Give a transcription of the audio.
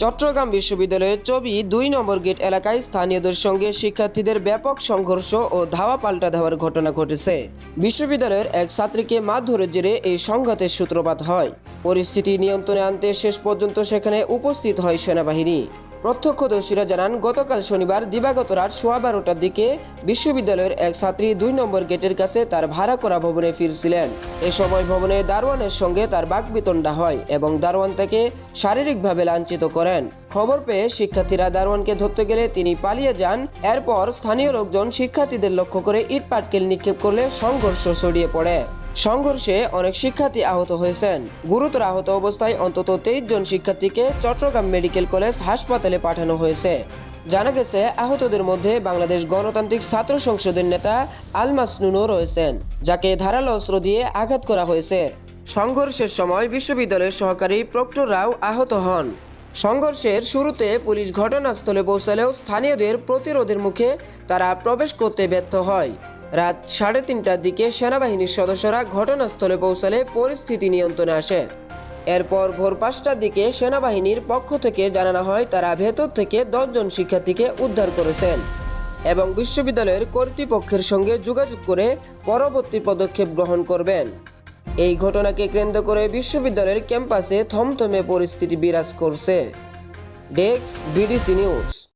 চট্টগ্রাম বিশ্ববিদ্যালয়ের চবি দুই নম্বর গেট এলাকায় স্থানীয়দের সঙ্গে শিক্ষার্থীদের ব্যাপক সংঘর্ষ ও ধাওয়া পাল্টা ধাওয়ার ঘটনা ঘটেছে। বিশ্ববিদ্যালয়ের এক ছাত্রীকে মারধরের জেরে এই সংঘাতের সূত্রপাত হয়। পরিস্থিতি নিয়ন্ত্রণে আনতে শেষ পর্যন্ত সেখানে উপস্থিত হয় সেনাবাহিনী। প্রত্যক্ষদর্শীরা জানান, গতকাল শনিবার দিবাগত রাত সোয়া বারোটার দিকে বিশ্ববিদ্যালয়ের এক ছাত্রী দুই নম্বর গেটের কাছে তার ভাড়া করা ভবনে ফিরছিলেন। এ সময় ভবনে দারোয়ানের সঙ্গে তার বাকবিতণ্ডা হয় এবং দারোয়ান তাকে শারীরিকভাবে লাঞ্ছিত করেন। খবর পেয়ে শিক্ষার্থীরা দারোয়ানকে ধরতে গেলে তিনি পালিয়ে যান। এরপর স্থানীয় লোকজন শিক্ষার্থীদের লক্ষ্য করে ইট পাটকেল নিক্ষেপ করলে সংঘর্ষ ছড়িয়ে পড়ে। সংঘর্ষে অনেক শিক্ষার্থী আহত হয়েছেন। গুরুতর আহত অবস্থায় অন্তত তেইশ জন শিক্ষার্থীকে চট্টগ্রাম মেডিকেল কলেজ হাসপাতালে পাঠানো হয়েছে। জানা গেছে, আহতদের মধ্যে বাংলাদেশ গণতান্ত্রিক ছাত্র সংসদের নেতা আলমাস নুনো রয়েছেন, যাকে ধারালো অস্ত্র দিয়ে আঘাত করা হয়েছে। সংঘর্ষের সময় বিশ্ববিদ্যালয়ের সহকারী প্রক্টররাও আহত হন। সংঘর্ষের শুরুতে পুলিশ ঘটনাস্থলে পৌঁছালেও স্থানীয়দের প্রতিরোধের মুখে তারা প্রবেশ করতে ব্যর্থ হয়। রাত সাড়ে তিনটার দিকে সেনাবাহিনীর সদস্যরা ঘটনাস্থলে পৌঁছালে পরিস্থিতি নিয়ন্ত্রণে আসে। এরপর ভোর পাঁচটার দিকে সেনাবাহিনীর পক্ষ থেকে জানানো হয়, তারা ভেতর থেকে দশজন শিক্ষার্থীকে উদ্ধার করেছেন এবং বিশ্ববিদ্যালয়ের কর্তৃপক্ষের সঙ্গে যোগাযোগ করে পরবর্তী পদক্ষেপ গ্রহণ করবেন। এই ঘটনাকে কেন্দ্র করে বিশ্ববিদ্যালয়ের ক্যাম্পাসে থমথমে পরিস্থিতি বিরাজ করছে। Desk BDC news.